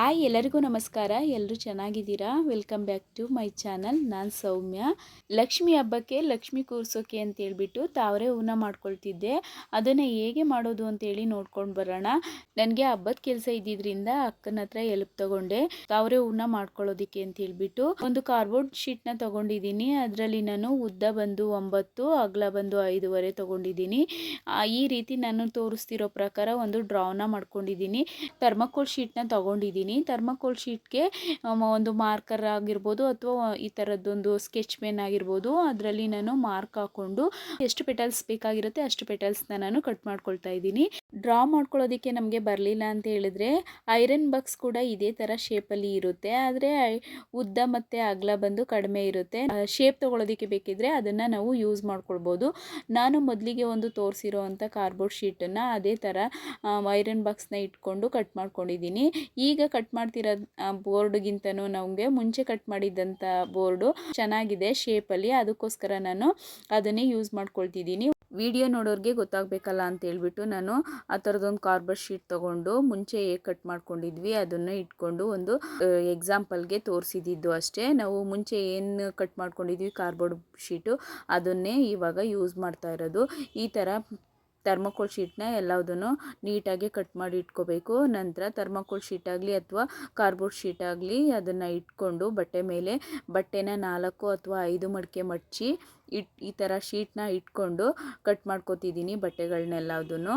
Hi, ಎಲ್ಲರಿಗೂ ನಮಸ್ಕಾರ. ಎಲ್ಲರೂ ಚೆನ್ನಾಗಿದ್ದೀರಾ? Welcome back to my channel ನಾನು ಸೌಮ್ಯ. ಲಕ್ಷ್ಮಿ ಹಬ್ಬಕ್ಕೆ ಲಕ್ಷ್ಮಿ ಕೂರಿಸೋಕೆ ಅಂತ ಹೇಳ್ಬಿಟ್ಟು ತಾವರೆ ಹೂನ ಮಾಡ್ಕೊಳ್ತಿದ್ದೆ. ಅದನ್ನು ಹೇಗೆ ಮಾಡೋದು ಅಂತೇಳಿ ನೋಡ್ಕೊಂಡು ಬರೋಣ. ನನಗೆ ಹಬ್ಬದ ಕೆಲಸ ಇದ್ದಿದ್ರಿಂದ ಅಕ್ಕನ ಹತ್ರ ಎಲ್ಪ್ ತಗೊಂಡೆ. ತಾವರೆ ಹೂನ ಮಾಡ್ಕೊಳ್ಳೋದಿಕ್ಕೆ ಅಂತ ಹೇಳ್ಬಿಟ್ಟು ಒಂದು ಕಾರ್ಬೋರ್ಡ್ ಶೀಟ್ನ ತಗೊಂಡಿದ್ದೀನಿ. ಅದರಲ್ಲಿ ನಾನು ಉದ್ದ ಬಂದು ಒಂಬತ್ತು, ಅಗಲ ಬಂದು ಐದೂವರೆ ತಗೊಂಡಿದ್ದೀನಿ. ಈ ರೀತಿ ನಾನು ತೋರಿಸ್ತಿರೋ ಪ್ರಕಾರ ಒಂದು ಡ್ರಾನ ಮಾಡ್ಕೊಂಡಿದ್ದೀನಿ. ಥರ್ಮಕೋಲ್ ಶೀಟ್ನ ತಗೊಂಡಿದ್ದೀನಿ. ಥರ್ಮಕೋಲ್ ಶೀಟ್ಗೆ ಒಂದು ಮಾರ್ಕರ್ ಆಗಿರ್ಬೋದು ಅಥವಾ ಈ ಥರದ್ದೊಂದು ಸ್ಕೆಚ್ ಪೆನ್ ಆಗಿರ್ಬೋದು, ಅದರಲ್ಲಿ ನಾನು ಮಾರ್ಕ್ ಹಾಕ್ಕೊಂಡು ಎಷ್ಟು ಪೆಟಲ್ಸ್ ಬೇಕಾಗಿರುತ್ತೆ ಅಷ್ಟು ಪೆಟಲ್ಸ್ನ ನಾನು ಕಟ್ ಮಾಡ್ಕೊಳ್ತಾ ಇದ್ದೀನಿ. ಡ್ರಾ ಮಾಡ್ಕೊಳ್ಳೋದಕ್ಕೆ ನಮಗೆ ಬರಲಿಲ್ಲ ಅಂತ ಹೇಳಿದ್ರೆ ಐರನ್ ಬಾಕ್ಸ್ ಕೂಡ ಇದೇ ಥರ ಶೇಪಲ್ಲಿ ಇರುತ್ತೆ. ಆದರೆ ಉದ್ದ ಮತ್ತು ಅಗಲ ಬಂದು ಕಡಿಮೆ ಇರುತ್ತೆ. ಶೇಪ್ ತೊಗೊಳೋದಕ್ಕೆ ಬೇಕಿದ್ರೆ ಅದನ್ನು ನಾವು ಯೂಸ್ ಮಾಡ್ಕೊಳ್ಬೋದು. ನಾನು ಮೊದಲಿಗೆ ಒಂದು ತೋರಿಸಿರೋ ಅಂಥ ಕಾರ್ಬೋರ್ಡ್ ಶೀಟನ್ನು ಅದೇ ಥರ ಐರನ್ ಬಾಕ್ಸ್ನ ಇಟ್ಕೊಂಡು ಕಟ್ ಮಾಡ್ಕೊಂಡಿದ್ದೀನಿ. ಈಗ ಕಟ್ ಮಾಡ್ತಿರೋ ಬೋರ್ಡ್ಗಿಂತನೂ ನಮಗೆ ಮುಂಚೆ ಕಟ್ ಮಾಡಿದ್ದಂಥ ಬೋರ್ಡು ಚೆನ್ನಾಗಿದೆ ಶೇಪಲ್ಲಿ. ಅದಕ್ಕೋಸ್ಕರ ನಾನು ಅದನ್ನೇ ಯೂಸ್ ಮಾಡ್ಕೊಳ್ತಿದ್ದೀನಿ. ವಿಡಿಯೋ ನೋಡೋರಿಗೆ ಗೊತ್ತಾಗಬೇಕಲ್ಲ ಅಂತ ಹೇಳ್ಬಿಟ್ಟು ನಾನು ಆ ಥರದೊಂದು ಕಾರ್ಬರ್ ಶೀಟ್ ತೊಗೊಂಡು ಮುಂಚೆ ಹೇಗೆ ಕಟ್ ಮಾಡ್ಕೊಂಡಿದ್ವಿ ಅದನ್ನು ಇಟ್ಕೊಂಡು ಒಂದು ಎಕ್ಸಾಂಪಲ್ಗೆ ತೋರಿಸಿದ್ದು ಅಷ್ಟೇ. ನಾವು ಮುಂಚೆ ಏನು ಕಟ್ ಮಾಡ್ಕೊಂಡಿದ್ವಿ ಕಾರ್ಬೋರ್ಡ್ ಶೀಟು ಅದನ್ನೇ ಇವಾಗ ಯೂಸ್ ಮಾಡ್ತಾ ಇರೋದು. ಈ ಥರ ಥರ್ಮಕೋಲ್ ಶೀಟ್ನ ಎಲ್ಲದನ್ನು ನೀಟಾಗಿ ಕಟ್ ಮಾಡಿ ಇಟ್ಕೋಬೇಕು. ನಂತರ ಥರ್ಮಕೋಲ್ ಶೀಟ್ ಆಗಲಿ ಅಥವಾ ಕಾರ್ಬೋರ್ಡ್ ಶೀಟ್ ಆಗಲಿ ಅದನ್ನು ಇಟ್ಕೊಂಡು ಬಟ್ಟೆ ಮೇಲೆ ಬಟ್ಟೆನ ನಾಲ್ಕು ಅಥವಾ ಐದು ಮಡಿಕೆ ಮಡಚಿ ಇಟ್, ಈ ಥರ ಶೀಟ್ನ ಇಟ್ಕೊಂಡು ಕಟ್ ಮಾಡ್ಕೋತಿದ್ದೀನಿ ಬಟ್ಟೆಗಳನ್ನೆಲ್ಲದನ್ನು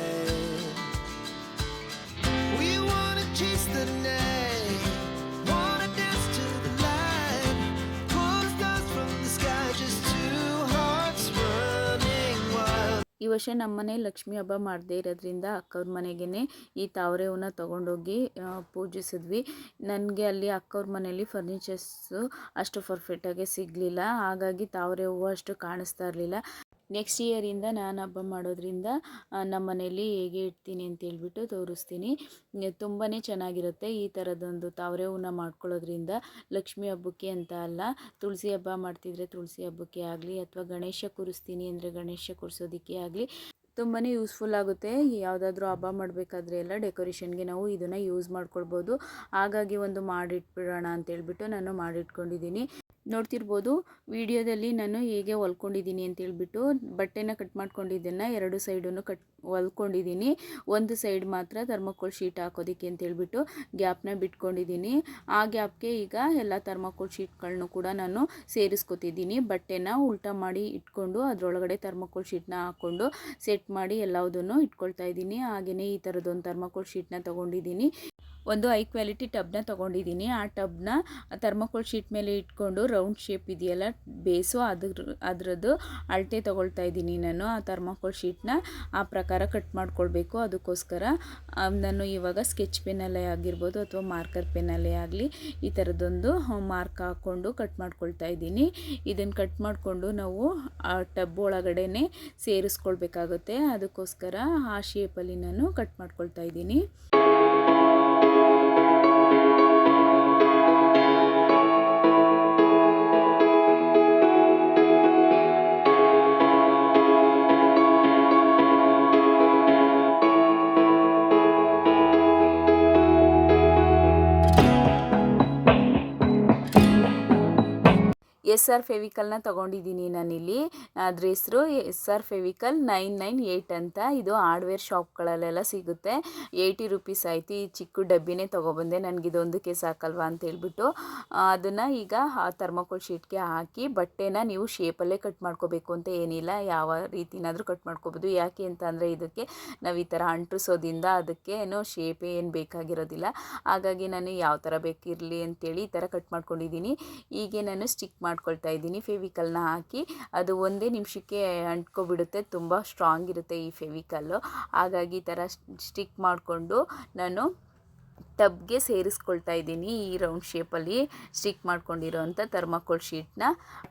ವರ್ಷ ನಮ್ಮನೆ ಲಕ್ಷ್ಮಿ ಹಬ್ಬ ಮಾಡದೇ ಇರೋದ್ರಿಂದ ಅಕ್ಕವ್ರ ಮನೆಗೇ ಈ ತಾವರೆ ಹೂವನ್ನ ತೊಗೊಂಡೋಗಿ ಪೂಜಿಸಿದ್ವಿ. ನನಗೆ ಅಲ್ಲಿ ಅಕ್ಕವ್ರ ಮನೆಯಲ್ಲಿ ಫರ್ನಿಚರ್ಸು ಅಷ್ಟು ಪರ್ಫೆಕ್ಟಾಗಿ ಸಿಗಲಿಲ್ಲ. ಹಾಗಾಗಿ ತಾವರೆ ಹೂವು ಅಷ್ಟು ಕಾಣಿಸ್ತಾ ಇರಲಿಲ್ಲ. ನೆಕ್ಸ್ಟ್ ಇಯರಿಂದ ನಾನು ಹಬ್ಬ ಮಾಡೋದ್ರಿಂದ ನಮ್ಮ ಮನೆಯಲ್ಲಿ ಹೇಗೆ ಇಡ್ತೀನಿ ಅಂತ ಹೇಳ್ಬಿಟ್ಟು ತೋರಿಸ್ತೀನಿ. ತುಂಬಾ ಚೆನ್ನಾಗಿರುತ್ತೆ ಈ ಥರದೊಂದು ತಾವರೆ ಹೂನ ಮಾಡ್ಕೊಳ್ಳೋದ್ರಿಂದ. ಲಕ್ಷ್ಮಿ ಹಬ್ಬಕ್ಕೆ ಅಂತ ಅಲ್ಲ, ತುಳಸಿ ಹಬ್ಬ ಮಾಡ್ತಿದ್ರೆ ತುಳಸಿ ಹಬ್ಬಕ್ಕೆ ಆಗಲಿ ಅಥವಾ ಗಣೇಶ ಕೂರಿಸ್ತೀನಿ ಅಂದರೆ ಗಣೇಶ ಕೂರಿಸೋದಕ್ಕೆ ಆಗಲಿ ತುಂಬಾ ಯೂಸ್ಫುಲ್ ಆಗುತ್ತೆ. ಯಾವುದಾದ್ರೂ ಹಬ್ಬ ಮಾಡಬೇಕಾದ್ರೆ ಎಲ್ಲ ಡೆಕೋರೇಷನ್ಗೆ ನಾವು ಇದನ್ನು ಯೂಸ್ ಮಾಡ್ಕೊಳ್ಬೋದು. ಹಾಗಾಗಿ ಒಂದು ಮಾಡಿಟ್ಬಿಡೋಣ ಅಂತ ಹೇಳ್ಬಿಟ್ಟು ನಾನು ಮಾಡಿಟ್ಕೊಂಡಿದ್ದೀನಿ. ನೋಡ್ತಿರ್ಬೋದು. ವಿಡಿಯೋದಲ್ಲಿ ನಾನು ಹೇಗೆ ಹೊಲ್ಕೊಂಡಿದ್ದೀನಿ ಅಂತೇಳ್ಬಿಟ್ಟು ಬಟ್ಟೆನ ಕಟ್ ಮಾಡ್ಕೊಂಡಿದ್ದನ್ನು ಎರಡು ಸೈಡನ್ನು ಕಟ್ ಹೊಲ್ಕೊಂಡಿದ್ದೀನಿ. ಒಂದು ಸೈಡ್ ಮಾತ್ರ ಥರ್ಮಕೋಲ್ ಶೀಟ್ ಹಾಕೋದಕ್ಕೆ ಅಂತೇಳ್ಬಿಟ್ಟು ಗ್ಯಾಪ್ನ ಬಿಟ್ಕೊಂಡಿದ್ದೀನಿ. ಆ ಗ್ಯಾಪ್ಗೆ ಈಗ ಎಲ್ಲ ಥರ್ಮಕೋಲ್ ಶೀಟ್ಗಳನ್ನೂ ಕೂಡ ನಾನು ಸೇರಿಸ್ಕೊತಿದ್ದೀನಿ. ಬಟ್ಟೆನ ಉಲ್ಟಾ ಮಾಡಿ ಇಟ್ಕೊಂಡು ಅದರೊಳಗಡೆ ಥರ್ಮಕೋಲ್ ಶೀಟ್ನ ಹಾಕ್ಕೊಂಡು ಸೆಟ್ ಮಾಡಿ ಎಲ್ಲದನ್ನು ಇಟ್ಕೊಳ್ತಾ ಇದ್ದೀನಿ. ಹಾಗೆಯೇ ಈ ಥರದೊಂದು ಥರ್ಮಕೋಲ್ ಶೀಟ್ನ ತೊಗೊಂಡಿದ್ದೀನಿ. ಒಂದು ಹೈ ಕ್ವಾಲಿಟಿ ಟಬ್ನ ತೊಗೊಂಡಿದ್ದೀನಿ. ಆ ಟಬ್ನ ಥರ್ಮಕೋಲ್ ಶೀಟ್ ಮೇಲೆ ಇಟ್ಕೊಂಡು ರೌಂಡ್ ಶೇಪ್ ಇದೆಯಲ್ಲ, ಬೇಸು ಅದ್ರ, ಅದರದ್ದು ಅಳತೆ ತೊಗೊಳ್ತಾ ಇದ್ದೀನಿ ನಾನು. ಆ ಥರ್ಮಕೋಲ್ ಶೀಟ್ನ ಆ ಪ್ರಕಾರ ಕಟ್ ಮಾಡ್ಕೊಳ್ಬೇಕು. ಅದಕ್ಕೋಸ್ಕರ ನಾನು ಇವಾಗ ಸ್ಕೆಚ್ ಪೆನ್ನಲ್ಲೇ ಆಗಿರ್ಬೋದು ಅಥವಾ ಮಾರ್ಕರ್ ಪೆನ್ನಲ್ಲೇ ಆಗಲಿ ಈ ಥರದ್ದೊಂದು ಮಾರ್ಕ್ ಹಾಕ್ಕೊಂಡು ಕಟ್ ಮಾಡ್ಕೊಳ್ತಾ ಇದ್ದೀನಿ. ಇದನ್ನು ಕಟ್ ಮಾಡಿಕೊಂಡು ನಾವು ಆ ಟಬ್ ಒಳಗಡೆನೆ ಸೇರಿಸ್ಕೊಳ್ಬೇಕಾಗುತ್ತೆ. ಅದಕ್ಕೋಸ್ಕರ ಆ ಶೇಪಲ್ಲಿ ನಾನು ಕಟ್ ಮಾಡ್ಕೊಳ್ತಾ ಇದ್ದೀನಿ. thank you ಎಸ್ ಆರ್ ಫೆವಿಕಲ್ನ ತೊಗೊಂಡಿದ್ದೀನಿ ನಾನಿಲ್ಲಿ. ಅದ್ರ ಹೆಸರು S R Fevicol nine nine eight ಅಂತ. ಇದು ಹಾರ್ಡ್ವೇರ್ ಶಾಪ್ಗಳಲ್ಲೆಲ್ಲ ಸಿಗುತ್ತೆ. ಏಯ್ಟಿ ರುಪೀಸ್ ಆಯಿತು. ಈ ಚಿಕ್ಕ ಡಬ್ಬಿನೇ ತೊಗೊಬಂದೆ. ನನಗೆ ಇದೊಂದಕ್ಕೆ ಸಾಕಲ್ವಾ ಅಂತ ಹೇಳ್ಬಿಟ್ಟು ಅದನ್ನು ಈಗ ಆ ಥರ್ಮಕೋಲ್ ಶೀಟ್ಗೆ ಹಾಕಿ ಬಟ್ಟೆನ ನೀವು ಶೇಪಲ್ಲೇ ಕಟ್ ಮಾಡ್ಕೋಬೇಕು ಅಂತ ಏನಿಲ್ಲ. ಯಾವ ರೀತಿನಾದರೂ ಕಟ್ ಮಾಡ್ಕೋಬೋದು. ಯಾಕೆ ಅಂತ ಅಂದರೆ ಇದಕ್ಕೆ ನಾವು ಈ ಥರ ಅಂಟಿಸೋದಿಂದ ಅದಕ್ಕೆ ಏನು ಶೇಪೇ ಏನು ಬೇಕಾಗಿರೋದಿಲ್ಲ. ಹಾಗಾಗಿ ನಾನು ಯಾವ ಥರ ಬೇಕಿರಲಿ ಅಂತೇಳಿ ಈ ಥರ ಕಟ್ ಮಾಡ್ಕೊಂಡಿದ್ದೀನಿ. ಹೀಗೆ ನಾನು ಸ್ಟಿಕ್ ಮಾಡ್ಕೊಳ್ತಾ ಇದ್ದೀನಿ. ಫೆವಿಕಲ್ನ ಹಾಕಿ ಅದು ಒಂದೇ ನಿಮಿಷಕ್ಕೆ ಅಂಟ್ಕೊಬಿಡುತ್ತೆ. ತುಂಬ ಸ್ಟ್ರಾಂಗ್ ಇರುತ್ತೆ ಈ ಫೆವಿಕಲ್ಲು. ಹಾಗಾಗಿ ಈ ಥರ ಸ್ಟಿಕ್ ಮಾಡಿಕೊಂಡು ನಾನು ಟಬ್ಗೆ ಸೇರಿಸ್ಕೊಳ್ತಾ ಇದ್ದೀನಿ ಈ ರೌಂಡ್ ಶೇಪಲ್ಲಿ ಸ್ಟಿಕ್ ಮಾಡ್ಕೊಂಡಿರೋಂಥ ಥರ್ಮಾಕೋಲ್ ಶೀಟ್ನ.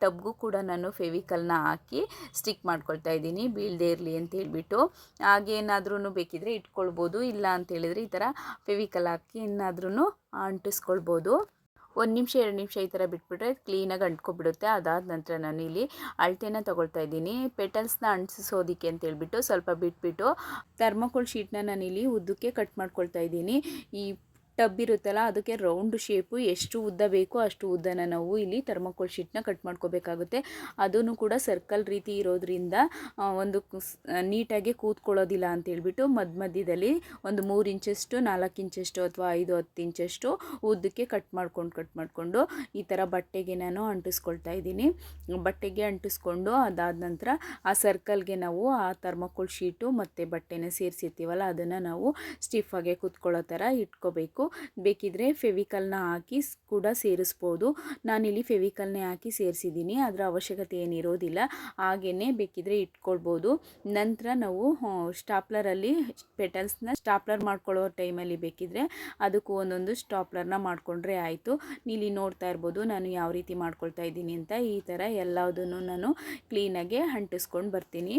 ಟಬ್ಗೂ ಕೂಡ ನಾನು ಫೆವಿಕಲ್ನ ಹಾಕಿ ಸ್ಟಿಕ್ ಮಾಡ್ಕೊಳ್ತಾ ಇದ್ದೀನಿ. ಬೀಳದೇ ಇರಲಿ ಅಂತ ಹೇಳಿಬಿಟ್ಟು. ಹಾಗೇನಾದ್ರೂ ಬೇಕಿದ್ರೆ ಇಟ್ಕೊಳ್ಬೋದು. ಇಲ್ಲ ಅಂತ ಹೇಳಿದ್ರೆ ಈ ಥರ ಫೆವಿಕಲ್ ಹಾಕಿ ಏನಾದ್ರೂ ಅಂಟಿಸ್ಕೊಳ್ಬೋದು. ಒಂದು ನಿಮಿಷ, ಎರಡು ನಿಮಿಷ ಈ ಥರ ಬಿಟ್ಬಿಟ್ರೆ ಕ್ಲೀನಾಗಿ ಅಂಟ್ಕೊಬಿಡುತ್ತೆ ಅದಾದ ನಂತರ ನಾನು ಇಲ್ಲಿ ಅಳತೆನ ತೊಗೊಳ್ತಾ ಇದ್ದೀನಿ. ಪೆಟಲ್ಸ್ನ ಅಂಟಿಸೋದಕ್ಕೆ ಅಂತ ಹೇಳ್ಬಿಟ್ಟು ಸ್ವಲ್ಪ ಬಿಟ್ಬಿಟ್ಟು, ಥರ್ಮೋಕೋಲ್ ಶೀಟ್ನ ಇಲ್ಲಿ ಉದ್ದಕ್ಕೆ ಕಟ್ ಮಾಡ್ಕೊಳ್ತಾ ಇದ್ದೀನಿ. ಈ ಟಬ್ ಇರುತ್ತಲ್ಲ, ಅದಕ್ಕೆ ರೌಂಡ್ ಶೇಪು, ಎಷ್ಟು ಉದ್ದ ಬೇಕೋ ಅಷ್ಟು ಉದ್ದನ ನಾವು ಇಲ್ಲಿ ಥರ್ಮಕೋಲ್ ಶೀಟ್ನ ಕಟ್ ಮಾಡ್ಕೋಬೇಕಾಗುತ್ತೆ. ಅದನ್ನು ಕೂಡ ಸರ್ಕಲ್ ರೀತಿ ಇರೋದ್ರಿಂದ ಒಂದು ನೀಟಾಗಿ ಕೂತ್ಕೊಳ್ಳೋದಿಲ್ಲ ಅಂತ ಹೇಳ್ಬಿಟ್ಟು ಮಧ್ಯ ಮಧ್ಯದಲ್ಲಿ ಒಂದು ಮೂರು ಇಂಚಷ್ಟು, ನಾಲ್ಕು ಇಂಚಷ್ಟು ಅಥವಾ ಐದು ಹತ್ತು ಇಂಚಷ್ಟು ಉದ್ದಕ್ಕೆ ಕಟ್ ಮಾಡ್ಕೊಂಡು, ಕಟ್ ಮಾಡಿಕೊಂಡು ಈ ಥರ ಬಟ್ಟೆಗೆ ನಾನು ಅಂಟಿಸ್ಕೊಳ್ತಾ ಇದ್ದೀನಿ. ಬಟ್ಟೆಗೆ ಅಂಟಿಸ್ಕೊಂಡು ಅದಾದ ನಂತರ ಆ ಸರ್ಕಲ್ಗೆ ನಾವು ಆ ಥರ್ಮಕೋಲ್ ಶೀಟು ಮತ್ತು ಬಟ್ಟೆನ ಸೇರಿಸಿರ್ತೀವಲ್ಲ, ಅದನ್ನು ನಾವು ಸ್ಟಿಫಾಗೆ ಕೂತ್ಕೊಳ್ಳೋ ಥರ ಇಟ್ಕೋಬೇಕು. ಬೇಕಿದ್ರೆ ಫೆವಿಕಲ್ನ ಹಾಕಿ ಕೂಡ ಸೇರಿಸ್ಬೋದು. ನಾನಿಲ್ಲಿ ಫೆವಿಕಲ್ನೇ ಹಾಕಿ ಸೇರಿಸಿದ್ದೀನಿ, ಅದರ ಅವಶ್ಯಕತೆ ಏನಿರೋದಿಲ್ಲ. ಹಾಗೇ ಬೇಕಿದ್ರೆ ಇಟ್ಕೊಳ್ಬೋದು. ನಂತರ ನಾವು ಸ್ಟಾಪ್ಲರಲ್ಲಿ ಪೆಟಲ್ಸ್ನ ಸ್ಟಾಪ್ಲರ್ ಮಾಡ್ಕೊಳ್ಳೋ ಟೈಮಲ್ಲಿ ಬೇಕಿದ್ರೆ ಅದಕ್ಕೂ ಒಂದೊಂದು ಸ್ಟಾಪ್ಲರ್ನ ಮಾಡಿಕೊಂಡ್ರೆ ಆಯಿತು. ನೀಲಿ ನೋಡ್ತಾ ಇರ್ಬೋದು, ನಾನು ಯಾವ ರೀತಿ ಮಾಡ್ಕೊಳ್ತಾ ಇದ್ದೀನಿ ಅಂತ ಈ ಥರ ಎಲ್ಲದನ್ನು ನಾನು ಕ್ಲೀನಾಗೆ ಅಂಟಿಸ್ಕೊಂಡು ಬರ್ತೀನಿ.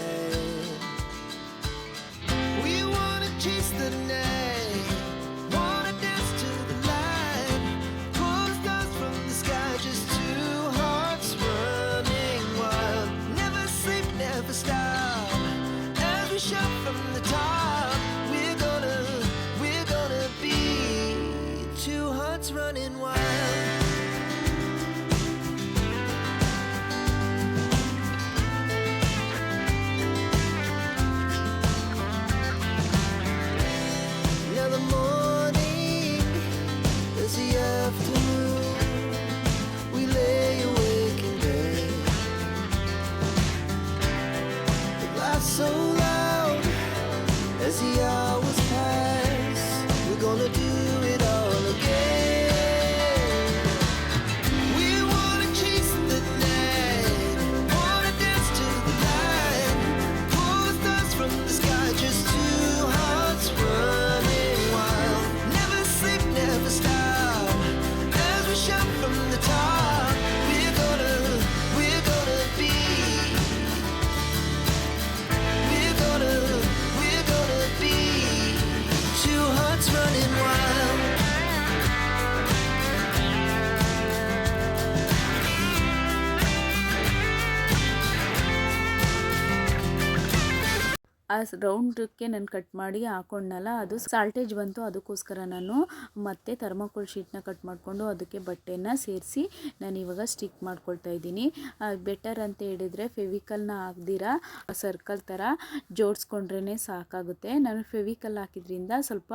ಆ ರೌಂಡಕ್ಕೆ ನಾನು ಕಟ್ ಮಾಡಿ ಹಾಕೊಂಡ್ನಲ್ಲ, ಅದು ಸಾಲ್ಟೇಜ್ ಬಂತು, ಅದಕ್ಕೋಸ್ಕರ ನಾನು ಮತ್ತೆ ಥರ್ಮಾಕೋಲ್ ಶೀಟ್ನ ಕಟ್ ಮಾಡಿಕೊಂಡು ಅದಕ್ಕೆ ಬಟ್ಟೆನ ಸೇರಿಸಿ ನಾನು ಇವಾಗ ಸ್ಟಿಕ್ ಮಾಡ್ಕೊಳ್ತಾ ಇದ್ದೀನಿ. ಬೆಟರ್ ಅಂತ ಹೇಳಿದರೆ ಫೆವಿಕಲ್ನ ಹಾಕ್ದಿರ, ಸರ್ಕಲ್ ಥರ ಜೋಡಿಸ್ಕೊಂಡ್ರೇ ಸಾಕಾಗುತ್ತೆ. ನಾನು ಫೆವಿಕಲ್ ಹಾಕಿದ್ರಿಂದ ಸ್ವಲ್ಪ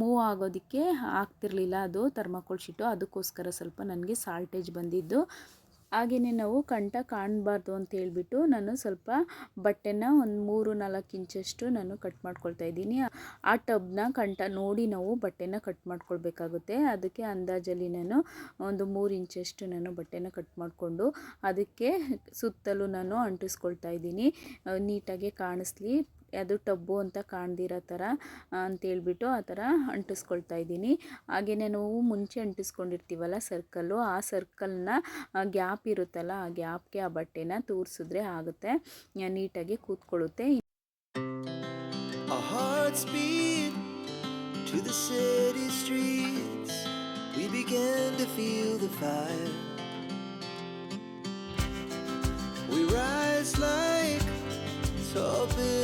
ಮೂವ್ ಆಗೋದಕ್ಕೆ ಆಗ್ತಿರ್ಲಿಲ್ಲ ಅದು ಥರ್ಮಾಕೋಲ್ ಶೀಟು, ಅದಕ್ಕೋಸ್ಕರ ಸ್ವಲ್ಪ ನನಗೆ ಸಾಲ್ಟೇಜ್ ಬಂದಿದ್ದು. ಹಾಗೆಯೇ ನಾವು ಕಂಠ ಕಾಣಬಾರ್ದು ಅಂತ ಹೇಳ್ಬಿಟ್ಟು ನಾನು ಸ್ವಲ್ಪ ಬಟ್ಟೆನ ಒಂದು ಮೂರು ನಾಲ್ಕು ಇಂಚಷ್ಟು ನಾನು ಕಟ್ ಮಾಡ್ಕೊಳ್ತಾ ಇದ್ದೀನಿ. ಆ ಟಬ್ನ ಕಂಠ ನೋಡಿ ನಾವು ಬಟ್ಟೆನ ಕಟ್ ಮಾಡ್ಕೊಳ್ಬೇಕಾಗುತ್ತೆ. ಅದಕ್ಕೆ ಅಂದಾಜಲ್ಲಿ ನಾನು ಒಂದು ಮೂರು ಇಂಚಷ್ಟು ನಾನು ಬಟ್ಟೆನ ಕಟ್ ಮಾಡಿಕೊಂಡು ಅದಕ್ಕೆ ಸುತ್ತಲೂ ನಾನು ಅಂಟಿಸ್ಕೊಳ್ತಾ ಇದ್ದೀನಿ. ನೀಟಾಗಿ ಕಾಣಿಸ್ಲಿ. ಅದು ಟಬ್ಬು ಅಂತ ಕಾಣ್ದಿರೋ ಥರ ಅಂತೇಳ್ಬಿಟ್ಟು ಆ ಥರ ಅಂಟಿಸ್ಕೊಳ್ತಾ ಇದ್ದೀನಿ ಹಾಗೆಯೇ ನಾವು ಮುಂಚೆ ಅಂಟಿಸ್ಕೊಂಡಿರ್ತೀವಲ್ಲ ಸರ್ಕಲ್ಲು, ಆ ಸರ್ಕಲ್ನ ಗ್ಯಾಪ್ ಇರುತ್ತಲ್ಲ ಆ ಗ್ಯಾಪ್ಗೆ ಆ ಬಟ್ಟೆನ ತೋರಿಸಿದ್ರೆ ಆಗುತ್ತೆ ನೀಟಾಗಿ ಕೂತ್ಕೊಳ್ಳುತ್ತೆ to the city streets. We began to feel the fire. We rise like tall buildings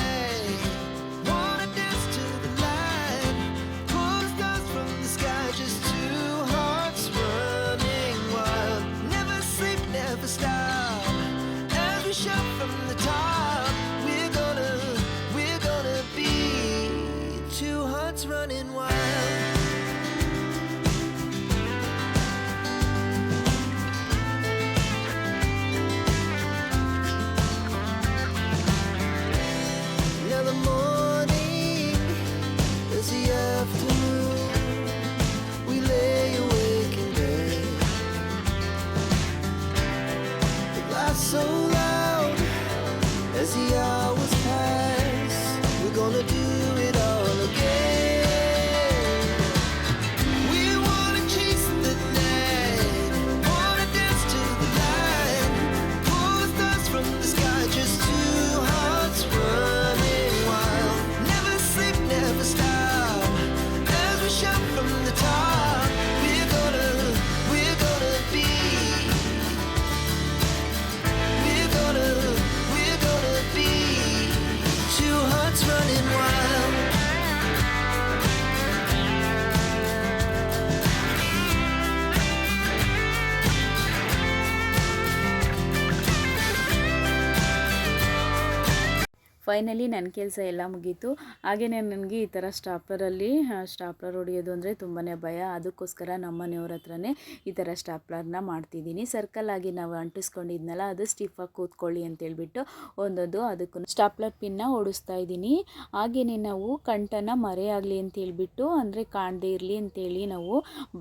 finally ನನ್ನ ಕೆಲಸ ಎಲ್ಲ ಮುಗೀತು. ಹಾಗೆಯೇ ನನಗೆ ಈ ಥರ ಸ್ಟಾಪ್ಲರಲ್ಲಿ ಸ್ಟಾಪ್ಲರ್ ಹೊಡೆಯೋದು ಅಂದರೆ ತುಂಬಾ ಭಯ. ಅದಕ್ಕೋಸ್ಕರ ನಮ್ಮ ಮನೆಯವ್ರ ಹತ್ರನೇ ಈ ಥರ ಸ್ಟಾಪ್ಲರ್ನ ಮಾಡ್ತಿದ್ದೀನಿ. ಸರ್ಕಲ್ ಆಗಿ ನಾವು ಅಂಟಿಸ್ಕೊಂಡಿದ್ನಲ್ಲ, ಅದು ಸ್ಟಿಫಾಗಿ ಕೂತ್ಕೊಳ್ಳಿ ಅಂತೇಳ್ಬಿಟ್ಟು ಒಂದೊಂದು ಅದಕ್ಕೂ ಸ್ಟಾಪ್ಲರ್ ಪಿನ್ನ ಓಡಿಸ್ತಾ ಇದ್ದೀನಿ. ಹಾಗೆಯೇ ನಾವು ಕಂಠನ ಮರೆಯಾಗಲಿ ಅಂತೇಳ್ಬಿಟ್ಟು ಅಂದರೆ ಕಾಣದೇ ಇರಲಿ ಅಂತೇಳಿ ನಾವು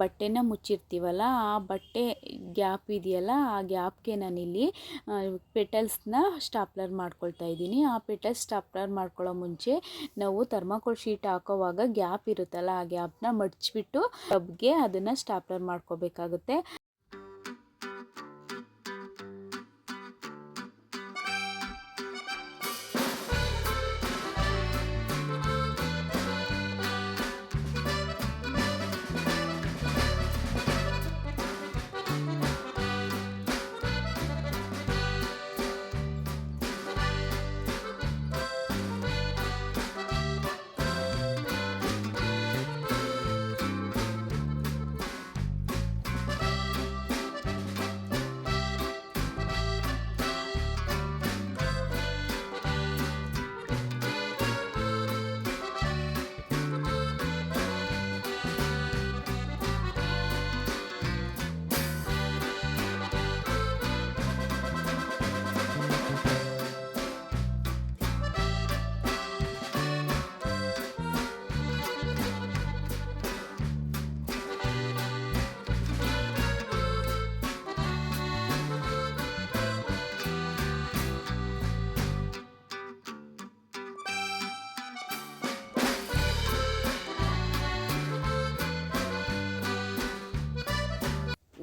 ಬಟ್ಟೆನ ಮುಚ್ಚಿರ್ತೀವಲ್ಲ, ಆ ಬಟ್ಟೆ ಗ್ಯಾಪ್ ಇದೆಯಲ್ಲ, ಆ ಗ್ಯಾಪ್ಗೆ ನಾನಿಲ್ಲಿ ಪೆಟಲ್ಸ್ನ ಸ್ಟಾಪ್ಲರ್ ಮಾಡ್ಕೊಳ್ತಾ ಇದ್ದೀನಿ. ಆ ಪೆಟಲ್ಸ್ ಸ್ಟಾಪ್ಲರ್ ಮಾಡ್ಕೊಳ್ಳೋ ಮುಂಚೆ ನಾವು ಥರ್ಮಾಕೋಲ್ ಶೀಟ್ ಹಾಕೋವಾಗ ಗ್ಯಾಪ್ ಇರುತ್ತಲ್ಲ ಆ ಗ್ಯಾಪ್ನ ಮಡ್ಚಿಬಿಟ್ಟು ಟಬ್ಗೆ ಅದನ್ನು ಸ್ಟಾಪ್ಲರ್ ಮಾಡ್ಕೋಬೇಕಾಗುತ್ತೆ.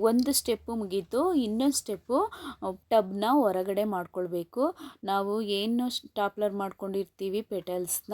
ಒಂದು ಸ್ಟೆಪ್ಪು ಮುಗೀತು, ಇನ್ನೊಂದು ಸ್ಟೆಪ್ಪು ಟಬ್ನ ಹೊರಗಡೆ ಮಾಡ್ಕೊಳ್ಬೇಕು. ನಾವು ಏನು ಸ್ಟಾಪ್ಲರ್ ಮಾಡ್ಕೊಂಡಿರ್ತೀವಿ ಪೆಟಲ್ಸ್ನ,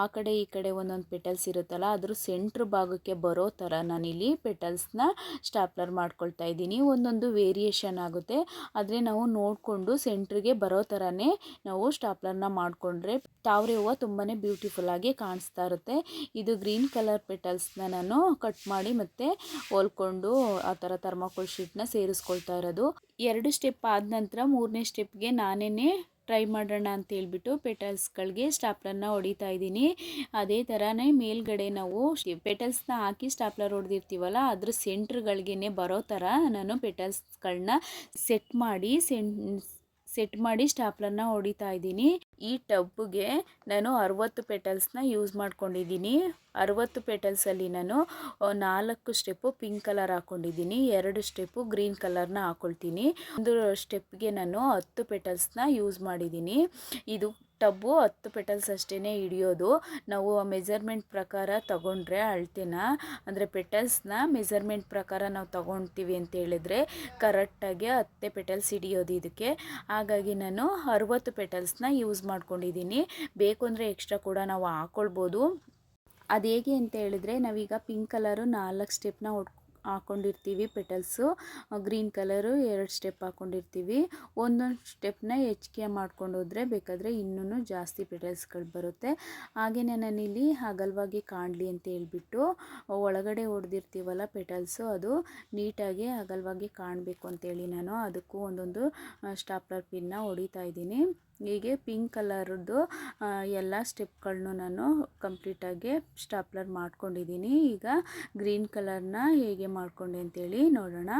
ಆ ಕಡೆ ಈ ಕಡೆ ಒಂದೊಂದು ಪೆಟಲ್ಸ್ ಇರುತ್ತಲ್ಲ, ಅದ್ರ ಸೆಂಟ್ರ್ ಭಾಗಕ್ಕೆ ಬರೋ ಥರ ನಾನಿಲ್ಲಿ ಪೆಟಲ್ಸ್ನ ಸ್ಟಾಪ್ಲರ್ ಮಾಡ್ಕೊಳ್ತಾ ಇದ್ದೀನಿ. ಒಂದೊಂದು ವೇರಿಯೇಷನ್ ಆಗುತ್ತೆ. ಆದರೆ ನಾವು ನೋಡಿಕೊಂಡು ಸೆಂಟ್ರಿಗೆ ಬರೋ ಥರನೇ ನಾವು ಸ್ಟಾಪ್ಲರ್ನ ಮಾಡಿಕೊಂಡ್ರೆ ತಾವ್ರೆ ಹೂವು ತುಂಬಾ ಬ್ಯೂಟಿಫುಲ್ಲಾಗಿ ಕಾಣಿಸ್ತಾ ಇರುತ್ತೆ. ಇದು ಗ್ರೀನ್ ಕಲರ್ ಪೆಟಲ್ಸ್ನ ನಾನು ಕಟ್ ಮಾಡಿ ಮತ್ತು ಹೋಲ್ಕೊಂಡು ಆ ಥರ ಥರ್ಮಾಕೋಲ್ ಶೀಟ್ನ ಸೇರಿಸ್ಕೊಳ್ತಾ ಇರೋದು. ಎರಡು ಸ್ಟೆಪ್ ಆದ ನಂತರ ಮೂರನೇ ಸ್ಟೆಪ್ಗೆ ನಾನೇ ಟ್ರೈ ಮಾಡೋಣ ಅಂತ ಹೇಳ್ಬಿಟ್ಟು ಪೆಟಲ್ಸ್ಗಳಿಗೆ ಸ್ಟಾಪ್ಲರ್ನ ಹೊಡಿತಾ ಇದ್ದೀನಿ. ಅದೇ ಥರನೇ ಮೇಲ್ಗಡೆ ನಾವು ಪೆಟಲ್ಸ್ನ ಹಾಕಿ ಸ್ಟಾಪ್ಲರ್ ಹೊಡೆದಿರ್ತೀವಲ್ಲ, ಅದ್ರ ಸೆಂಟ್ರ್ಗಳಿಗೆ ಬರೋ ಥರ ನಾನು ಪೆಟಲ್ಸ್ಗಳನ್ನ ಸೆಟ್ ಮಾಡಿ ಸೆನ್ ಸೆಟ್ ಮಾಡಿ ಸ್ಟಾಪ್ಲರ್ನ ಹೊಡಿತಾ ಇದ್ದೀನಿ. ಈ ಟಬ್ಗೆ ನಾನು ಅರವತ್ತು ಪೆಟಲ್ಸ್ನ ಯೂಸ್ ಮಾಡ್ಕೊಂಡಿದ್ದೀನಿ. ಅರವತ್ತು ಪೆಟಲ್ಸಲ್ಲಿ ನಾನು ನಾಲ್ಕು ಸ್ಟೆಪ್ಪು ಪಿಂಕ್ ಕಲರ್ ಹಾಕ್ಕೊಂಡಿದ್ದೀನಿ ಎರಡು ಸ್ಟೆಪ್ಪು ಗ್ರೀನ್ ಕಲರ್ನ ಹಾಕ್ಕೊಳ್ತೀನಿ ಒಂದು ಸ್ಟೆಪ್ಗೆ ನಾನು ಹತ್ತು ಪೆಟಲ್ಸ್ನ ಯೂಸ್ ಮಾಡಿದ್ದೀನಿ. ಇದು ಟಬ್ಬು ಹತ್ತು ಪೆಟಲ್ಸ್ ಅಷ್ಟೇ ಹಿಡಿಯೋದು. ನಾವು ಮೆಜರ್ಮೆಂಟ್ ಪ್ರಕಾರ ತಗೊಂಡ್ರೆ ಅಳ್ತೆನ, ಅಂದರೆ ಪೆಟಲ್ಸ್ನ ಮೆಜರ್ಮೆಂಟ್ ಪ್ರಕಾರ ನಾವು ತಗೊಳ್ತೀವಿ ಅಂತ ಹೇಳಿದ್ರೆ ಕರೆಕ್ಟಾಗಿ ಹತ್ತೆ ಪೆಟಲ್ಸ್ ಹಿಡಿಯೋದು ಇದಕ್ಕೆ. ಹಾಗಾಗಿ ನಾನು ಅರುವತ್ತು ಪೆಟಲ್ಸ್ನ ಯೂಸ್ ಮಾಡ್ಕೊಂಡಿದ್ದೀನಿ. ಬೇಕು ಅಂದರೆ ಎಕ್ಸ್ಟ್ರಾ ಕೂಡ ನಾವು ಹಾಕ್ಕೊಳ್ಬೋದು ಅದು ಹೇಗೆ ಅಂತ ಹೇಳಿದ್ರೆ ನಾವೀಗ ಪಿಂಕ್ ಕಲರು ನಾಲ್ಕು ಸ್ಟೆಪ್ನ ಹೊಡ್ ಹಾಕ್ಕೊಂಡಿರ್ತೀವಿ ಪೆಟಲ್ಸು ಗ್ರೀನ್ ಕಲರು ಎರಡು ಸ್ಟೆಪ್ ಹಾಕ್ಕೊಂಡಿರ್ತೀವಿ ಒಂದೊಂದು ಸ್ಟೆಪ್ನ ಹೆಚ್ಚಿಗೆ ಮಾಡ್ಕೊಂಡು ಹೋದರೆ ಬೇಕಾದರೆ ಇನ್ನೂ ಜಾಸ್ತಿ ಪೆಟಲ್ಸ್ಗಳು ಬರುತ್ತೆ. ಹಾಗೆಯೇ ನಾನಿಲ್ಲಿ ಅಗಲವಾಗಿ ಕಾಣಲಿ ಅಂತ ಹೇಳ್ಬಿಟ್ಟು ಒಳಗಡೆ ಹೊಡೆದಿರ್ತೀವಲ್ಲ ಪೆಟಲ್ಸು, ಅದು ನೀಟಾಗಿ ಅಗಲವಾಗಿ ಕಾಣಬೇಕು ಅಂತೇಳಿ ನಾನು ಅದಕ್ಕೂ ಒಂದೊಂದು ಸ್ಟಾಪ್ಲರ್ ಪಿನ್ನ ಹೊಡಿತಾ ಇದ್ದೀನಿ. ಹೀಗೆ ಪಿಂಕ್ ಕಲರ್ದು ಎಲ್ಲ ಸ್ಟೆಪ್ಗಳನ್ನೂ ನಾನು ಕಂಪ್ಲೀಟಾಗಿ ಸ್ಟಾಪ್ಲರ್ ಮಾಡ್ಕೊಂಡಿದ್ದೀನಿ. ಈಗ ಗ್ರೀನ್ ಕಲರ್ನ ಹೇಗೆ ಮಾಡ್ಕೊಂಡೆ ಅಂತೇಳಿ ನೋಡೋಣ.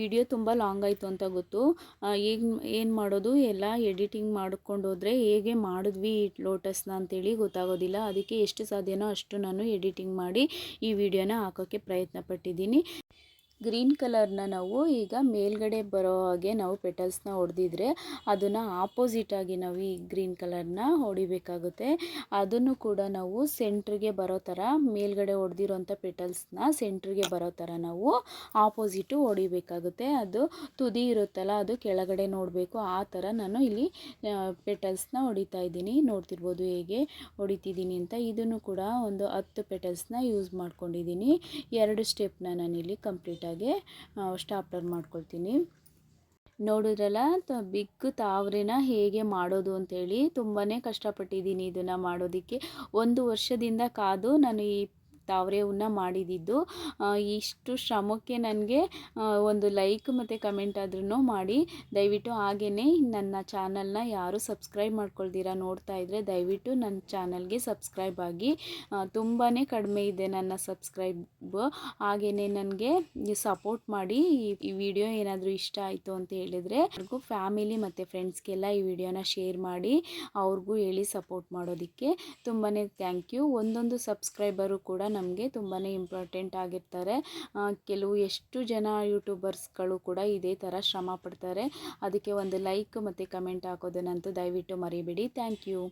ವಿಡಿಯೋ ತುಂಬ ಲಾಂಗ್ ಆಯಿತು ಅಂತ ಗೊತ್ತು. ಈಗ ಏನು ಮಾಡೋದು? ಎಲ್ಲ ಎಡಿಟಿಂಗ್ ಮಾಡ್ಕೊಂಡು ಹೋದರೆ ಹೇಗೆ ಮಾಡಿದ್ವಿ ಈ ಲೋಟಸ್ನ ಅಂತೇಳಿ ಗೊತ್ತಾಗೋದಿಲ್ಲ. ಅದಕ್ಕೆ ಎಷ್ಟು ಸಾಧ್ಯನೋ ಅಷ್ಟು ನಾನು ಎಡಿಟಿಂಗ್ ಮಾಡಿ ಈ ವಿಡಿಯೋನ ಹಾಕೋಕ್ಕೆ ಪ್ರಯತ್ನ ಪಟ್ಟಿದ್ದೀನಿ ಗ್ರೀನ್ ಕಲರ್ನ ನಾವು ಈಗ ಮೇಲ್ಗಡೆ ಬರೋ ಹಾಗೆ ನಾವು ಪೆಟಲ್ಸ್ನ ಹೊಡೆದಿದ್ರೆ ಅದನ್ನು ಆಪೋಸಿಟಾಗಿ ನಾವು ಈ ಗ್ರೀನ್ ಕಲರ್ನ ಹೊಡಿಬೇಕಾಗುತ್ತೆ. ಅದನ್ನು ಕೂಡ ನಾವು ಸೆಂಟ್ರಿಗೆ ಬರೋ ಥರ ಮೇಲ್ಗಡೆ ಹೊಡೆದಿರೋಂಥ ಪೆಟಲ್ಸ್ನ ಸೆಂಟ್ರಿಗೆ ಬರೋ ಥರ ನಾವು ಆಪೋಸಿಟು ಹೊಡಿಬೇಕಾಗುತ್ತೆ. ಅದು ತುದಿ ಇರುತ್ತಲ್ಲ, ಅದು ಕೆಳಗಡೆ ನೋಡಬೇಕು. ಆ ಥರ ನಾನು ಇಲ್ಲಿ ಪೆಟಲ್ಸ್ನ ಹೊಡಿತಾ ಇದ್ದೀನಿ. ನೋಡ್ತಿರ್ಬೋದು ಹೇಗೆ ಹೊಡಿತಿದ್ದೀನಿ ಅಂತ. ಇದನ್ನು ಕೂಡ ಒಂದು ಹತ್ತು ಪೆಟಲ್ಸ್ನ ಯೂಸ್ ಮಾಡ್ಕೊಂಡಿದ್ದೀನಿ. ಎರಡು ಸ್ಟೆಪ್ನ ನಾನಿಲ್ಲಿ ಕಂಪ್ಲೀಟಾಗಿ ಸ್ಟಾಪ್ಲರ್ ಮಾಡ್ಕೊಳ್ತೀನಿ. ನೋಡಿದ್ರಲ್ಲ ಬಿಗ್ ತಾವ್ರೆನ ಹೇಗೆ ಮಾಡೋದು ಅಂತೇಳಿ ತುಂಬಾ ಕಷ್ಟಪಟ್ಟಿದ್ದೀನಿ ಇದನ್ನು ಮಾಡೋದಕ್ಕೆ. ಒಂದು ವರ್ಷದಿಂದ ಕಾದು ನಾನು ಈ ತಾವರೆ ಹೂವನ್ನ ಮಾಡಿದ್ದು ಇಷ್ಟು ಶ್ರಮಕ್ಕೆ ನನಗೆ ಒಂದು ಲೈಕ್ ಮತ್ತು ಕಮೆಂಟ್ ಆದ್ರೂ ಮಾಡಿ. ದಯವಿಟ್ಟು ಹಾಗೇ ನನ್ನ ಚಾನಲ್ನ ಯಾರು ಸಬ್ಸ್ಕ್ರೈಬ್ ಮಾಡ್ಕೊಳ್ತೀರಾ ನೋಡ್ತಾ ಇದ್ದರೆ ದಯವಿಟ್ಟು ನನ್ನ ಚಾನಲ್ಗೆ ಸಬ್ಸ್ಕ್ರೈಬ್ ಆಗಿ. ತುಂಬಾ ಕಡಿಮೆ ಇದೆ ನನ್ನ ಸಬ್ಸ್ಕ್ರೈಬ್. ಹಾಗೇ ನನಗೆ ಸಪೋರ್ಟ್ ಮಾಡಿ. ಈ ವಿಡಿಯೋ ಏನಾದರೂ ಇಷ್ಟ ಆಯಿತು ಅಂತ ಹೇಳಿದರೆ ಅವ್ರಿಗೂ ಫ್ಯಾಮಿಲಿ ಮತ್ತು ಫ್ರೆಂಡ್ಸ್ಗೆಲ್ಲ ಈ ವಿಡಿಯೋನ ಶೇರ್ ಮಾಡಿ, ಅವ್ರಿಗೂ ಹೇಳಿ ಸಪೋರ್ಟ್ ಮಾಡೋದಕ್ಕೆ. ತುಂಬಾ ಥ್ಯಾಂಕ್ ಯು. ಒಂದೊಂದು ಸಬ್ಸ್ಕ್ರೈಬರು ಕೂಡ ನಮಗೆ ತುಂಬಾ ಇಂಪಾರ್ಟೆಂಟ್ ಆಗಿರ್ತಾರೆ. ಕೆಲವು ಎಷ್ಟು ಜನ ಯೂಟ್ಯೂಬರ್ಸ್ಗಳು ಕೂಡ ಇದೇ ಥರ ಶ್ರಮ ಪಡ್ತಾರೆ. ಅದಕ್ಕೆ ಒಂದು ಲೈಕ್ ಮತ್ತು ಕಮೆಂಟ್ ಹಾಕೋದನ್ನಂತೂ ದಯವಿಟ್ಟು ಮರಿಬೇಡಿ. Thank you